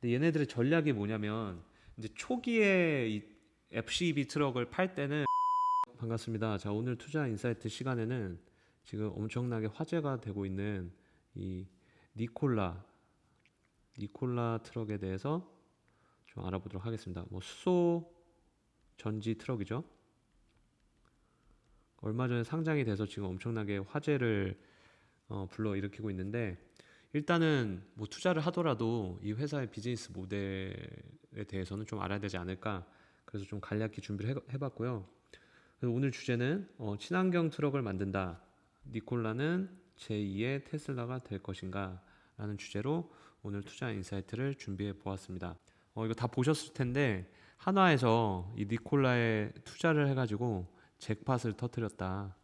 근데 얘네들의 전략이 뭐냐면 이제 초기에 이 FCEV 트럭을 팔 때는 반갑습니다. 자 오늘 투자 인사이트 시간에는 지금 엄청나게 화제가 되고 있는 이 니콜라 니콜라 트럭에 대해서 좀 알아보도록 하겠습니다. 뭐 수소 전지 트럭이죠. 얼마 전에 상장이 돼서 지금 엄청나게 화제를 어, 불러 일으키고 있는데 일단은 뭐 투자를 하더라도 이 회사의 비즈니스 모델에 대해서는 좀 알아야 되지 않을까 그래서 좀 간략히 준비를 해, 해봤고요. 그래서 오늘 주제는 어, 친환경 트럭을 만든다. 니콜라는 제2의 테슬라가 될 것인가? 라는 주제로 오늘 투자 인사이트를 준비해 보았습니다. 어, 이거 다 보셨을 텐데 한화에서 이 니콜라에 투자를 해가지고 잭팟을 터뜨렸다.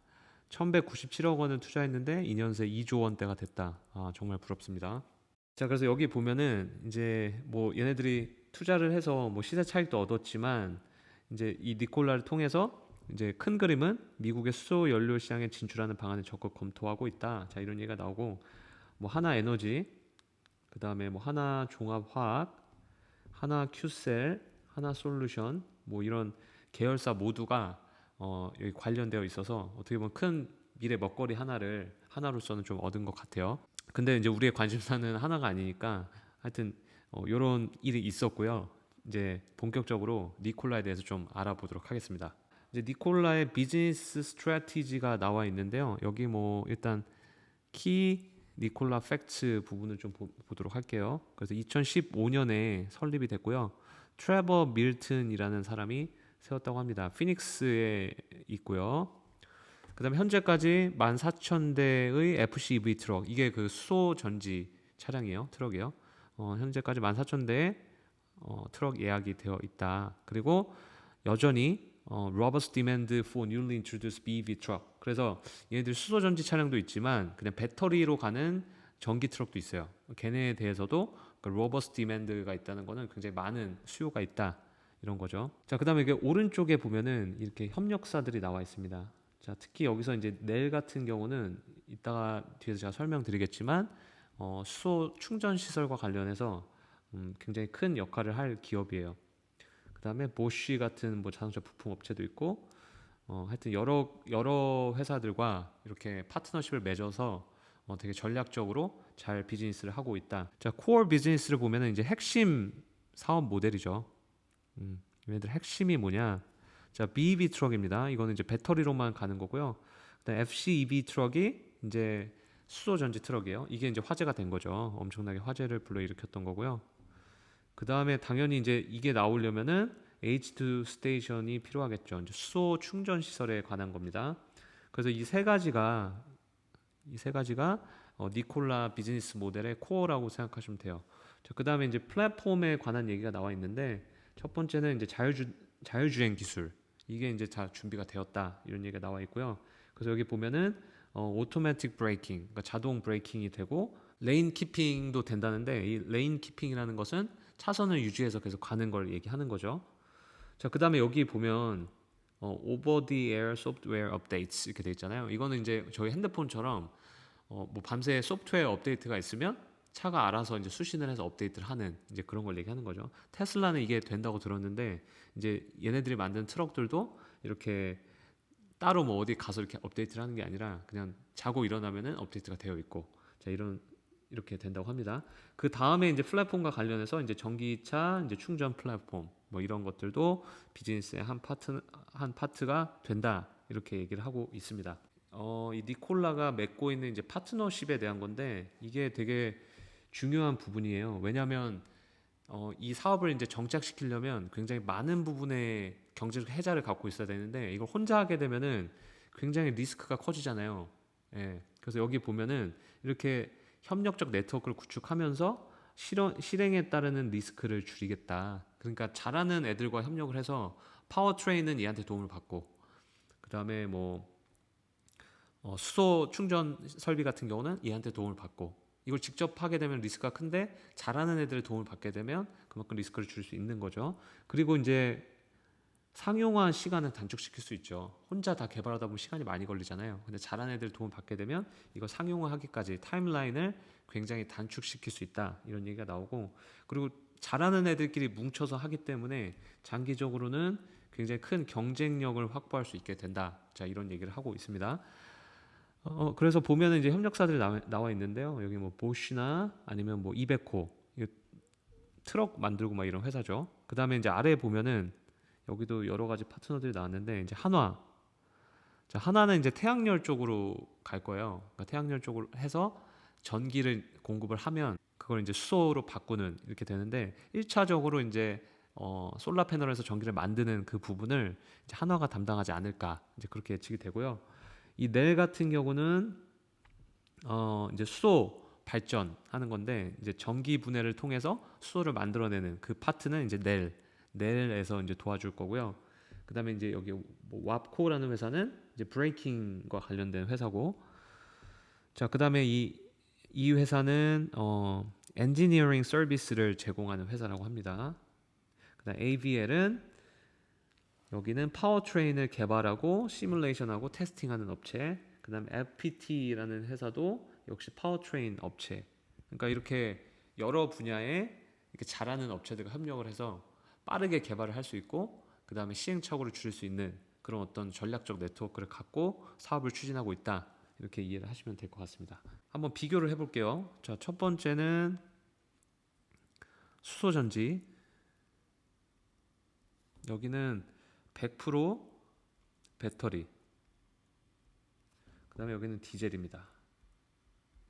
1197억 원을 투자했는데 2년 새 2조 원대가 됐다. 아, 정말 부럽습니다. 자, 그래서 여기 보면은 이제 뭐 얘네들이 투자를 해서 뭐 시세 차익도 얻었지만 이제 이 니콜라를 통해서 이제 큰 그림은 미국의 수소 연료 시장에 진출하는 방안을 적극 검토하고 있다. 자, 이런 얘기가 나오고 뭐 하나 에너지, 그다음에 뭐 하나 종합화학, 하나 큐셀, 하나 솔루션 뭐 이런 계열사 모두가 어, 여기 관련되어 있어서 어떻게 보면 큰 미래 먹거리 하나를 하나로서는 좀 얻은 것 같아요. 근데 이제 우리의 관심사는 하나가 아니니까 하여튼 어, 이런 일이 있었고요. 이제 본격적으로 니콜라에 대해서 좀 알아보도록 하겠습니다. 이제 니콜라의 비즈니스 스트래티지가 나와 있는데요. 여기 뭐 일단 키 니콜라 팩츠 부분을 좀 보, 보도록 할게요. 그래서 2015년에 설립이 됐고요. 트레버 밀튼이라는 사람이 세웠다고 합니다. 피닉스에 있고요. 그다음에 현재까지 14,000대의 FCEV 트럭 이게 그 수소 전지 차량이에요. 트럭이에요. 어, 현재까지 14,000대 어, 트럭 예약이 되어 있다. 그리고 여전히 어, robust demand for newly introduced BEV truck. 그래서 얘네들 수소 전지 차량도 있지만 그냥 배터리로 가는 전기 트럭도 있어요. 걔네에 대해서도 그 robust demand가 있다는 거는 굉장히 많은 수요가 있다. 이런 거죠. 자, 그다음에 이게 오른쪽에 보면은 이렇게 협력사들이 나와 있습니다. 자, 특히 여기서 이제 넬 같은 경우는 이따가 뒤에서 제가 설명드리겠지만 어, 수소 충전 시설과 관련해서 음, 굉장히 큰 역할을 할 기업이에요. 그다음에 보쉬 같은 뭐 자동차 부품 업체도 있고 어, 하여튼 여러 여러 회사들과 이렇게 파트너십을 맺어서 어, 되게 전략적으로 잘 비즈니스를 하고 있다. 자, 코어 비즈니스를 보면은 이제 핵심 사업 모델이죠. 음, 얘네들 핵심이 뭐냐? 자, BEV 트럭입니다. 이거는 이제 배터리로만 가는 거고요. 그다음 FCEV 트럭이 이제 수소 전지 트럭이에요. 이게 이제 화제가 된 거죠. 엄청나게 화제를 불러일으켰던 거고요. 그 다음에 당연히 이제 이게 나오려면은 H2 스테이션이 필요하겠죠. 이제 수소 충전 시설에 관한 겁니다. 그래서 이 세 가지가 이 세 가지가 어, 니콜라 비즈니스 모델의 코어라고 생각하시면 돼요. 자, 그 다음에 이제 플랫폼에 관한 얘기가 나와 있는데 첫 번째는 이제 자율주, 자율주행 기술 이게 이제 다 준비가 되었다 이런 얘기가 나와 있고요. 그래서 여기 보면은 어, 오토매틱 브레이킹, 그러니까 자동 브레이킹이 되고 레인 키핑도 된다는데 이 레인 키핑이라는 것은 차선을 유지해서 계속 가는 걸 얘기하는 거죠. 자, 그다음에 여기 보면 어, over the air software updates 이렇게 돼 있잖아요. 이거는 이제 저희 핸드폰처럼 어, 뭐 밤새 소프트웨어 업데이트가 있으면 차가 알아서 이제 수신을 해서 업데이트를 하는 이제 그런 걸 얘기하는 거죠. 테슬라는 이게 된다고 들었는데 이제 얘네들이 만든 트럭들도 이렇게 따로 뭐 어디 가서 이렇게 업데이트를 하는 게 아니라 그냥 자고 일어나면은 업데이트가 되어 있고 자 이런 이렇게 된다고 합니다. 그 다음에 이제 플랫폼과 관련해서 이제 전기차 이제 충전 플랫폼 뭐 이런 것들도 비즈니스의 한 파트 한 파트가 된다 이렇게 얘기를 하고 있습니다. 어, 이 니콜라가 맺고 있는 이제 파트너십에 대한 건데 이게 되게 중요한 부분이에요. 왜냐하면 어, 이 사업을 이제 정착시키려면 굉장히 많은 부분의 경제적 해자를 갖고 있어야 되는데 이걸 혼자 하게 되면은 굉장히 리스크가 커지잖아요. 예. 그래서 여기 보면은 이렇게 협력적 네트워크를 구축하면서 실현, 실행에 따르는 리스크를 줄이겠다. 그러니까 잘하는 애들과 협력을 해서 파워트레인은 얘한테 도움을 받고 그 다음에 뭐 어, 수소 충전 설비 같은 경우는 얘한테 도움을 받고 이걸 직접 하게 되면 리스크가 큰데 잘하는 애들의 도움을 받게 되면 그만큼 리스크를 줄수 있는 거죠. 그리고 이제 상용화 시간은 단축시킬 수 있죠. 혼자 다 개발하다 보면 시간이 많이 걸리잖아요. 근데 잘하는 애들 도움 받게 되면 이거 상용화 하기까지 타임라인을 굉장히 단축시킬 수 있다. 이런 얘기가 나오고 그리고 잘하는 애들끼리 뭉쳐서 하기 때문에 장기적으로는 굉장히 큰 경쟁력을 확보할 수 있게 된다. 자 이런 얘기를 하고 있습니다. 어, 그래서 보면은 이제 협력사들이 나와, 나와 있는데요. 여기 뭐 보쉬나 아니면 뭐 이베코 트럭 만들고 막 이런 회사죠. 그 다음에 이제 아래에 보면은 여기도 여러 가지 파트너들이 나왔는데 이제 한화. 자 한화는 이제 태양열 쪽으로 갈 거예요. 그러니까 태양열 쪽으로 해서 전기를 공급을 하면 그걸 이제 수소로 바꾸는 이렇게 되는데 1차적으로 이제 어, 솔라 패널에서 전기를 만드는 그 부분을 이제 한화가 담당하지 않을까 이제 그렇게 예측이 되고요. 이 넬 같은 경우는 어, 이제 수소 발전하는 건데 이제 전기 분해를 통해서 수소를 만들어내는 그 파트는 이제 넬 넬에서 이제 도와줄 거고요. 그다음에 이제 여기 뭐 왑코라는 회사는 이제 브레이킹과 관련된 회사고 자 그다음에 이이 회사는 어 엔지니어링 서비스를 제공하는 회사라고 합니다. 그다음 AVL은 여기는 파워트레인을 개발하고 시뮬레이션하고 테스팅하는 업체. 그다음 FPT라는 회사도 역시 파워트레인 업체. 그러니까 이렇게 여러 분야에 이렇게 잘하는 업체들과 협력을 해서 빠르게 개발을 할 수 있고 그 다음에 시행착오를 줄일 수 있는 그런 어떤 전략적 네트워크를 갖고 사업을 추진하고 있다. 이렇게 이해를 하시면 될 것 같습니다. 한번 비교를 해볼게요. 자, 첫 번째는 수소전지. 여기는 100% 배터리. 그다음에 여기는 디젤입니다.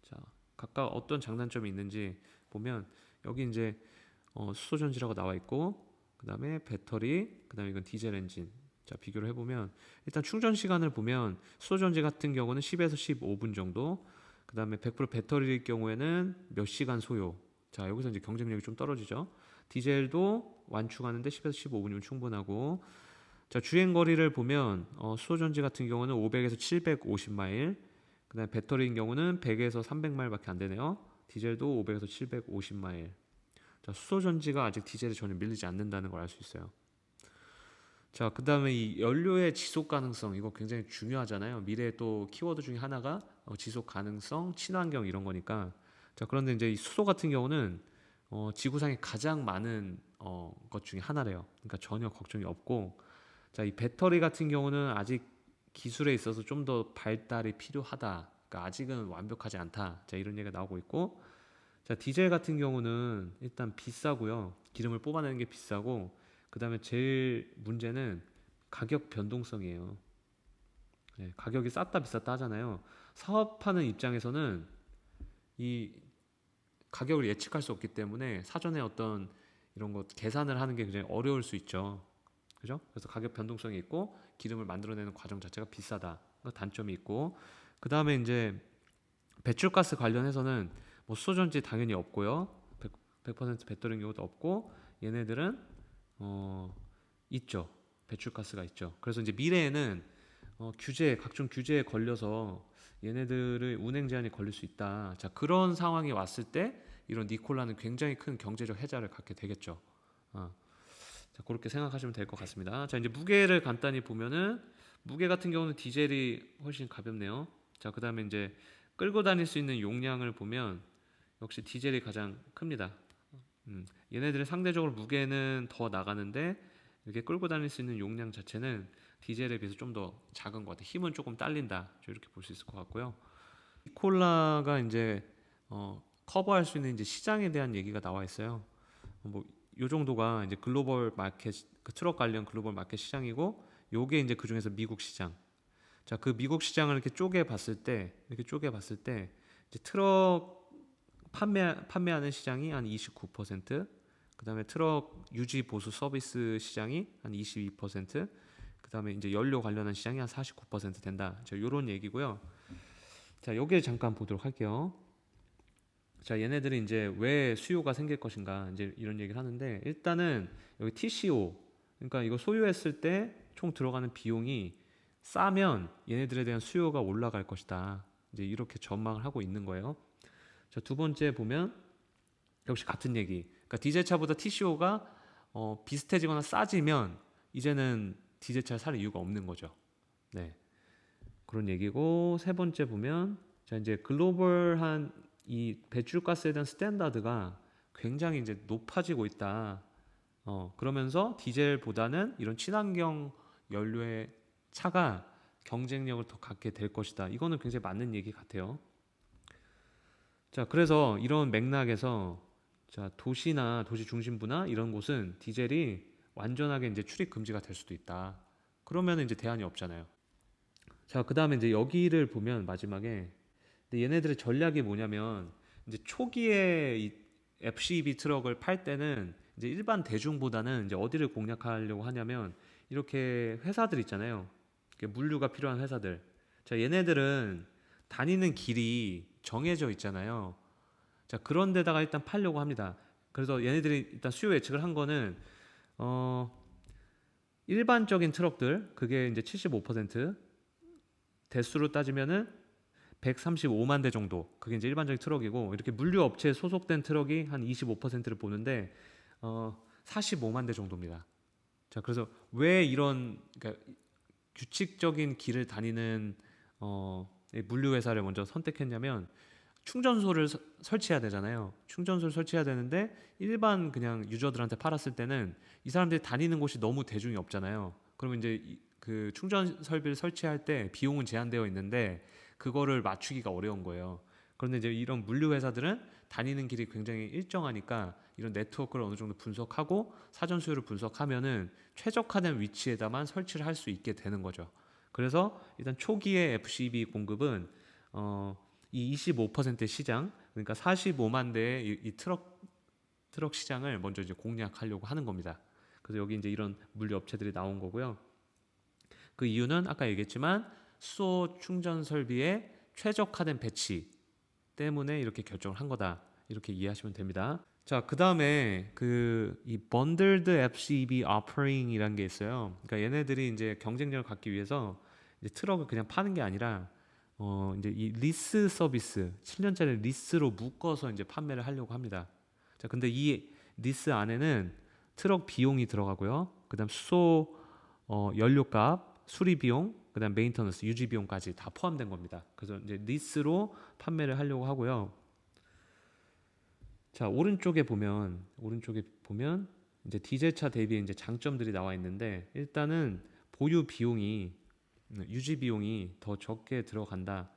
자, 각각 어떤 장단점이 있는지 보면 여기 이제 어, 수소 전지라고 나와 있고 그다음에 배터리, 그다음에 이건 디젤 엔진. 자, 비교를 해 보면 일단 충전 시간을 보면 수소 전지 같은 경우는 10에서 15분 정도. 그다음에 100% 배터리일 경우에는 몇 시간 소요. 자, 여기서 이제 경쟁력이 좀 떨어지죠. 디젤도 완충하는데 10에서 15분이면 충분하고. 자, 주행 거리를 보면 어, 수소전지 같은 경우는 500에서 750마일. 그다음에 배터리인 경우는 100에서 300마일밖에 안 되네요. 디젤도 500에서 750마일. 자, 수소전지가 아직 디젤에 전혀 밀리지 않는다는 걸 알 수 있어요. 자, 그 다음에 이 연료의 지속 가능성, 이거 굉장히 중요하잖아요. 미래의 또 키워드 중에 하나가 어, 지속 가능성, 친환경 이런 거니까. 자, 그런데 이제 이 수소 같은 경우는 어, 지구상에 가장 많은 어, 것 중에 하나래요. 그러니까 전혀 걱정이 없고. 자, 이 배터리 같은 경우는 아직 기술에 있어서 좀 더 발달이 필요하다. 그러니까 아직은 완벽하지 않다. 자, 이런 얘기가 나오고 있고. 자, 디젤 같은 경우는 일단 비싸고요. 기름을 뽑아내는 게 비싸고, 그 다음에 제일 문제는 가격 변동성이에요. 네, 가격이 쌌다 비쌌다 하잖아요. 사업하는 입장에서는 이 가격을 예측할 수 없기 때문에 사전에 어떤 이런 것 계산을 하는 게 굉장히 어려울 수 있죠. 그죠? 그래서 가격 변동성이 있고 기름을 만들어내는 과정 자체가 비싸다. 그 단점이 있고 그 다음에 이제 배출가스 관련해서는 뭐 수소전지 당연히 없고요. 100%, 100% 배터리인 경우도 없고 얘네들은 어 있죠. 배출가스가 있죠. 그래서 이제 미래에는 어, 규제 각종 규제에 걸려서 얘네들의 운행 제한이 걸릴 수 있다. 자 그런 상황이 왔을 때 이런 니콜라는 굉장히 큰 경제적 혜자를 갖게 되겠죠. 어. 자 그렇게 생각하시면 될 것 같습니다. 자 이제 무게를 간단히 보면은 무게 같은 경우는 디젤이 훨씬 가볍네요. 자 그다음에 이제 끌고 다닐 수 있는 용량을 보면 역시 디젤이 가장 큽니다. 음, 얘네들은 상대적으로 무게는 더 나가는데 이렇게 끌고 다닐 수 있는 용량 자체는 디젤에 비해서 좀 더 작은 것 같아요. 힘은 조금 딸린다. 이렇게 볼 수 있을 것 같고요. 콜라가 이제 어, 커버할 수 있는 이제 시장에 대한 얘기가 나와 있어요. 뭐 요 정도가 이제 글로벌 마켓 그 트럭 관련 글로벌 마켓 시장이고 요게 이제 그 중에서 미국 시장. 자, 그 미국 시장을 이렇게 쪼개 봤을 때 이렇게 쪼개 봤을 때 이제 트럭 판매 판매하는 시장이 한 29%, 그다음에 트럭 유지 보수 서비스 시장이 한 22%, 그다음에 이제 연료 관련한 시장이 한 49% 된다. 자, 요런 얘기고요. 자, 여기를 잠깐 보도록 할게요. 자, 얘네들이 이제 왜 수요가 생길 것인가 이제 이런 얘기를 하는데 일단은 여기 TCO 그러니까 이거 소유했을 때 총 들어가는 비용이 싸면 얘네들에 대한 수요가 올라갈 것이다. 이제 이렇게 전망을 하고 있는 거예요. 자, 두 번째 보면 역시 같은 얘기. 그러니까 디젤차보다 TCO가 어, 비슷해지거나 싸지면 이제는 디젤차를 살 이유가 없는 거죠. 네. 그런 얘기고 세 번째 보면 자 이제 글로벌한 이 배출가스에 대한 스탠다드가 굉장히 이제 높아지고 있다. 어, 그러면서 디젤보다는 이런 친환경 연료의 차가 경쟁력을 더 갖게 될 것이다. 이거는 굉장히 맞는 얘기 같아요. 자, 그래서 이런 맥락에서 자, 도시나 도시 중심부나 이런 곳은 디젤이 완전하게 이제 출입 금지가 될 수도 있다. 그러면 이제 대안이 없잖아요. 자, 그다음에 이제 여기를 보면 마지막에 근데 얘네들의 전략이 뭐냐면 이제 초기에 이 FCEV 트럭을 팔 때는 이제 일반 대중보다는 이제 어디를 공략하려고 하냐면 이렇게 회사들 있잖아요. 물류가 필요한 회사들. 자, 얘네들은 다니는 길이 정해져 있잖아요. 자, 그런 데다가 일단 팔려고 합니다. 그래서 얘네들이 일단 수요 예측을 한 거는 어 일반적인 트럭들 그게 이제 75% 대수로 따지면은 135만 대 정도. 그게 이제 일반적인 트럭이고 이렇게 물류 업체에 소속된 트럭이 한 25%를 보는데 어 45만 대 정도입니다. 자, 그래서 왜 이런 그러니까 규칙적인 길을 다니는 어이 물류 회사를 먼저 선택했냐면 충전소를 서- 설치해야 되잖아요. 충전소를 설치해야 되는데 일반 그냥 유저들한테 팔았을 때는 이 사람들이 다니는 곳이 너무 대중이 없잖아요. 그러면 이제 이- 그 충전 설비를 설치할 때 비용은 제한되어 있는데 그거를 맞추기가 어려운 거예요. 그런데 이제 이런 물류 회사들은 다니는 길이 굉장히 일정하니까 이런 네트워크를 어느 정도 분석하고 사전 수요를 분석하면은 최적화된 위치에다만 설치를 할 수 있게 되는 거죠. 그래서 일단 초기에 FCB 공급은 어, 이 25% 시장 그러니까 45만 대의 이, 이 트럭 트럭 시장을 먼저 이제 공략하려고 하는 겁니다. 그래서 여기 이제 이런 물류 업체들이 나온 거고요. 그 이유는 아까 얘기했지만 수소 충전 설비의 최적화된 배치 때문에 이렇게 결정을 한 거다. 이렇게 이해하시면 됩니다. 자, 그다음에 그이 bundled FCB offering이라는 게 있어요. 그러니까 얘네들이 이제 경쟁력을 갖기 위해서 이제 트럭을 그냥 파는 게 아니라 어 이제 이 리스 서비스 7년짜리 리스로 묶어서 이제 판매를 하려고 합니다. 자, 근데 이 리스 안에는 트럭 비용이 들어가고요. 그다음 수소 어, 연료값, 수리 비용, 그다음 메인터넌스, 유지 비용까지 다 포함된 겁니다. 그래서 이제 리스로 판매를 하려고 하고요. 자 오른쪽에 보면 오른쪽에 보면 이제 디젤차 대비 이제 장점들이 나와 있는데 일단은 보유 비용이 음, 유지 비용이 더 적게 들어간다.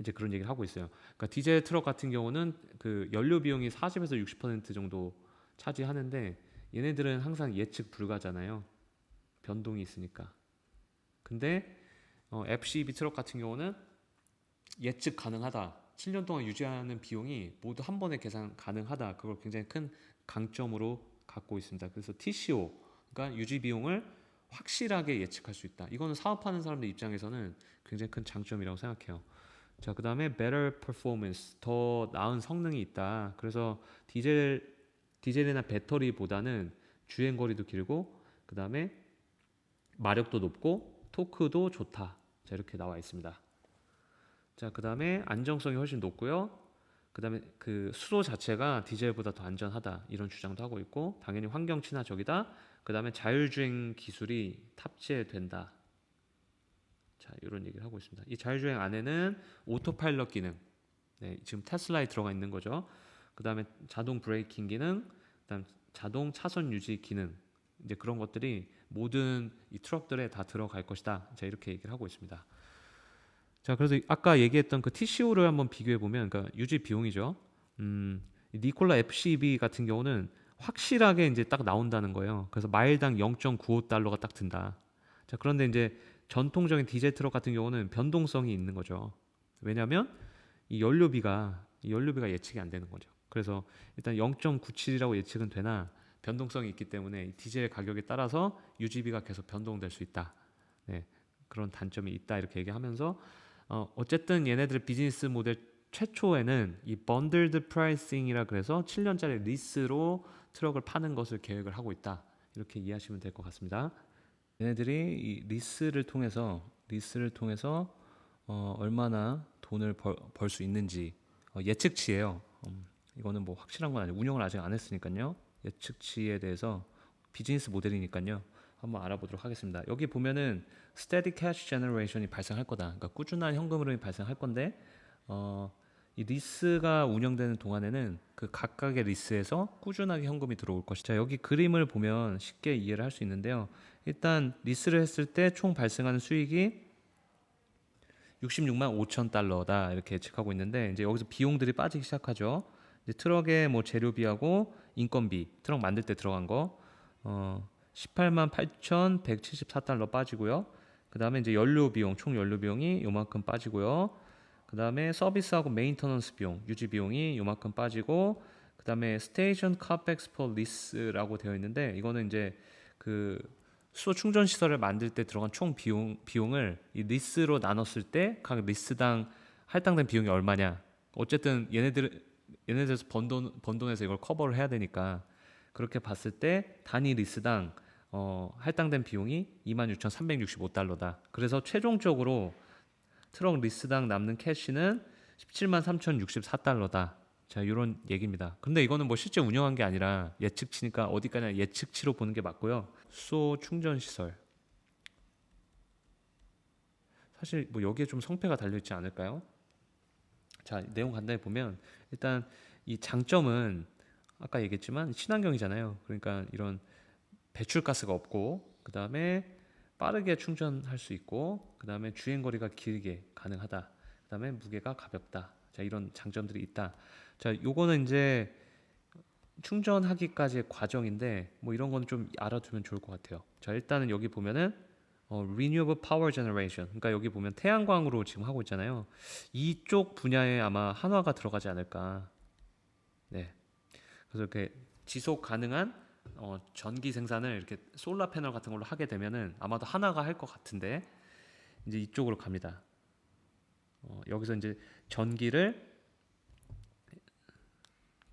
이제 그런 얘기를 하고 있어요. 그러니까 디젤 트럭 같은 경우는 그 연료 비용이 40에서 60% 정도 차지하는데 얘네들은 항상 예측 불가잖아요. 변동이 있으니까. 근데 어, FCEV 트럭 같은 경우는 예측 가능하다. 7년 동안 유지하는 비용이 모두 한 번에 계산 가능하다. 그걸 굉장히 큰 강점으로 갖고 있습니다. 그래서 TCO, 그러니까 유지 비용을 확실하게 예측할 수 있다. 이거는 사업하는 사람들 입장에서는 굉장히 큰 장점이라고 생각해요. 자, 그 다음에 better performance, 더 나은 성능이 있다. 그래서 디젤 디젤이나 배터리보다는 주행 거리도 길고, 그 다음에 마력도 높고 토크도 좋다. 자, 이렇게 나와 있습니다. 자, 그다음에 안정성이 훨씬 높고요. 그다음에 그 수소 자체가 디젤보다 더 안전하다. 이런 주장도 하고 있고 당연히 환경 친화적이다. 그다음에 자율주행 기술이 탑재된다. 자, 이런 얘기를 하고 있습니다. 이 자율주행 안에는 오토파일럿 기능. 네, 지금 테슬라에 들어가 있는 거죠. 그다음에 자동 브레이킹 기능, 그다음 자동 차선 유지 기능. 이제 그런 것들이 모든 이 트럭들에 다 들어갈 것이다. 자, 이렇게 얘기를 하고 있습니다. 자, 그래서 아까 얘기했던 그 TCO를 한번 비교해 보면, 그러니까 유지 비용이죠. 음, 이 니콜라 FCB 같은 경우는 확실하게 이제 딱 나온다는 거예요. 그래서 마일당 0.95달러가 딱 든다. 자, 그런데 이제 전통적인 디젤 트럭 같은 경우는 변동성이 있는 거죠. 왜냐하면 이 연료비가 이 연료비가 예측이 안 되는 거죠. 그래서 일단 0.97이라고 예측은 되나 변동성이 있기 때문에 이 디젤 가격에 따라서 유지비가 계속 변동될 수 있다. 네, 그런 단점이 있다 이렇게 얘기하면서 어, 어쨌든 얘네들의 비즈니스 모델 최초에는 이 번들드 프라이싱이라 그래서 7년짜리 리스로 트럭을 파는 것을 계획을 하고 있다. 이렇게 이해하시면 될 것 같습니다. 얘네들이 이 리스를 통해서 리스를 통해서 어, 얼마나 돈을 벌 수 있는지 어, 예측치예요. 음, 이거는 뭐 확실한 건 아니고 운영을 아직 안 했으니까요. 예측치에 대해서 비즈니스 모델이니까요. 한번 알아보도록 하겠습니다. 여기 보면은 steady cash generation이 발생할 거다. 그러니까 꾸준한 현금 흐름이 발생할 건데 어, 이 리스가 운영되는 동안에는 그 각각의 리스에서 꾸준하게 현금이 들어올 것이다. 여기 그림을 보면 쉽게 이해를 할 수 있는데요. 일단 리스를 했을 때 총 발생하는 수익이 66만 5천 달러다 이렇게 예측하고 있는데 이제 여기서 비용들이 빠지기 시작하죠. 이제 트럭의 뭐 재료비하고 인건비, 트럭 만들 때 들어간 거 어, 18만 8천 174달러 빠지고요. 그 다음에 이제 연료 비용, 총 연료 비용이 요만큼 빠지고요. 그 다음에 서비스하고 메인터넌스 비용, 유지 비용이 요만큼 빠지고, 그 다음에 스테이션 카펙스 퍼 리스라고 되어 있는데 이거는 이제 그 수소 충전 시설을 만들 때 들어간 총 비용 비용을 이 리스로 나눴을 때 각 리스당 할당된 비용이 얼마냐. 어쨌든 얘네들 얘네들에서 번 돈 번 돈에서 이걸 커버를 해야 되니까 그렇게 봤을 때 단위 리스당 어, 할당된 비용이 26,365달러다. 그래서 최종적으로 트럭 리스당 남는 캐시는 17만 3,064달러다. 자, 이런 얘기입니다. 근데 이거는 뭐 실제 운영한 게 아니라 예측치니까 어디까지나 예측치로 보는 게 맞고요. 수소 충전 시설. 사실 뭐 여기에 좀 성패가 달려 있지 않을까요? 자, 내용 간단히 보면 일단 이 장점은 아까 얘기했지만 친환경이잖아요. 그러니까 이런 배출가스가 없고 그 다음에 빠르게 충전할 수 있고 그 다음에 주행 거리가 길게 가능하다. 그 다음에 무게가 가볍다. 자, 이런 장점들이 있다. 자, 요거는 이제 충전하기까지의 과정인데 뭐 이런 거는 좀 알아두면 좋을 것 같아요. 자, 일단은 여기 보면은 어, renewable power generation. 그러니까 여기 보면 태양광으로 지금 하고 있잖아요. 이쪽 분야에 아마 한화가 들어가지 않을까. 네. 그래서 이렇게 지속 가능한 어, 전기 생산을 이렇게 솔라 패널 같은 걸로 하게 되면은 아마도 하나가 할 것 같은데 이제 이쪽으로 갑니다. 어, 여기서 이제 전기를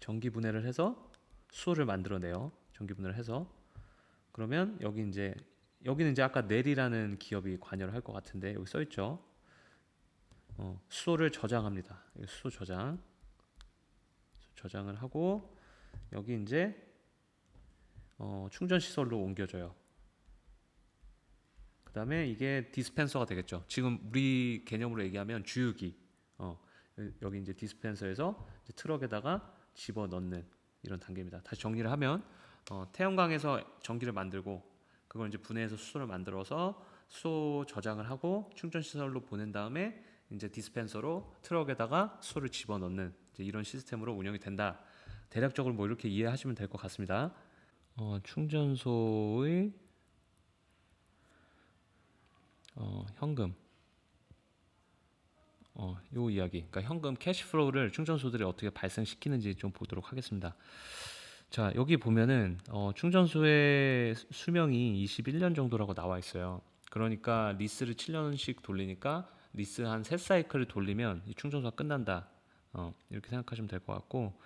전기 분해를 해서 수소를 만들어내요. 전기 분해를 해서 그러면 여기 이제 여기는 이제 아까 넬이라는 기업이 관여를 할 것 같은데 여기 써 있죠. 어, 수소를 저장합니다. 수소 저장 저장을 하고 여기 이제 어, 충전 시설로 옮겨져요. 그 다음에 이게 디스펜서가 되겠죠. 지금 우리 개념으로 얘기하면 주유기. 어, 여기 이제 디스펜서에서 이제 트럭에다가 집어 넣는 이런 단계입니다. 다시 정리를 하면 어, 태양광에서 전기를 만들고 그걸 이제 분해해서 수소를 만들어서 수소 저장을 하고 충전 시설로 보낸 다음에 이제 디스펜서로 트럭에다가 수소를 집어 넣는 이런 시스템으로 운영이 된다. 대략적으로 뭐 이렇게 이해하시면 될 것 같습니다. 어, 충전소의 어, 현금 어, 요 이야기. 그러니까 현금 캐시플로우를 충전소들이 어떻게 발생시키는지 좀 보도록 하겠습니다. 자, 여기 보면은 어, 충전소의 수명이 21년 정도라고 나와 있어요. 그러니까 리스를 7년씩 돌리니까 리스 한세 사이클을 돌리면 이 충전소가 끝난다. 어, 이렇게 생각하시면 될 것 같고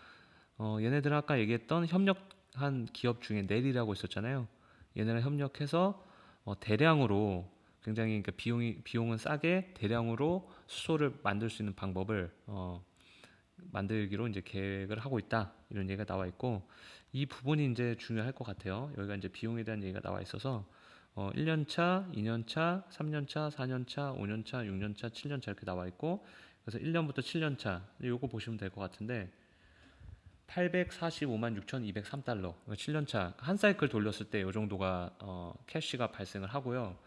어, 얘네들은 아까 얘기했던 협력한 기업 중에 넬이라고 있었잖아요. 얘네랑 협력해서 어, 대량으로 굉장히 그러니까 비용이 비용은 싸게 대량으로 수소를 만들 수 있는 방법을 어, 만들기로 이제 계획을 하고 있다 이런 얘기가 나와 있고 이 부분이 이제 중요할 것 같아요. 여기가 이제 비용에 대한 얘기가 나와 있어서 어, 1년차, 2년차, 3년차, 4년차, 5년차, 6년차, 7년차 이렇게 나와 있고 그래서 1년부터 7년차 요거 보시면 될 것 같은데 845만 6,203달러 7년차 한 사이클 돌렸을 때이 정도가 어, 캐시가 발생을 하고요.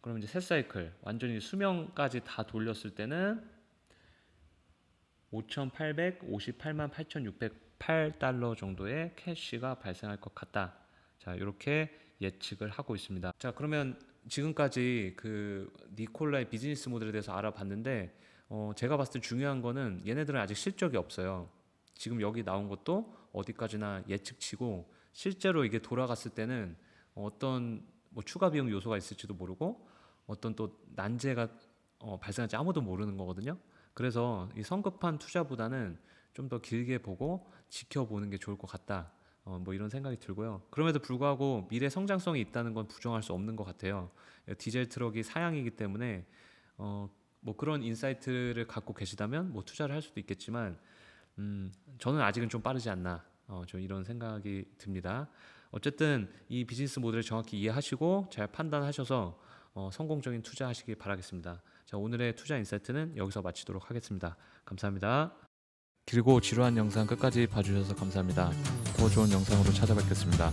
그럼 이제 세 사이클 완전히 수명까지 다 돌렸을 때는 5,858만 8,608달러 정도의 캐시가 발생할 것 같다. 자, 이렇게 예측을 하고 있습니다. 자, 그러면 지금까지 그 니콜라의 비즈니스 모델에 대해서 알아봤는데 어, 제가 봤을 때 중요한 거는 얘네들은 아직 실적이 없어요. 지금 여기 나온 것도 어디까지나 예측치고 실제로 이게 돌아갔을 때는 어떤 뭐 추가 비용 요소가 있을지도 모르고 어떤 또 난제가 어, 발생할지 아무도 모르는 거거든요. 그래서 이 성급한 투자보다는 좀 더 길게 보고 지켜보는 게 좋을 것 같다. 어, 뭐 이런 생각이 들고요. 그럼에도 불구하고 미래 성장성이 있다는 건 부정할 수 없는 것 같아요. 디젤 트럭이 사양이기 때문에 어, 뭐 그런 인사이트를 갖고 계시다면 뭐 투자를 할 수도 있겠지만 음, 저는 아직은 좀 빠르지 않나. 어, 좀 이런 생각이 듭니다. 어쨌든 이 비즈니스 모델을 정확히 이해하시고 잘 판단하셔서 어, 성공적인 투자하시길 바라겠습니다. 자, 오늘의 투자 인사이트는 여기서 마치도록 하겠습니다. 감사합니다. 길고 지루한 영상 끝까지 봐주셔서 감사합니다. 더 좋은 영상으로 찾아뵙겠습니다.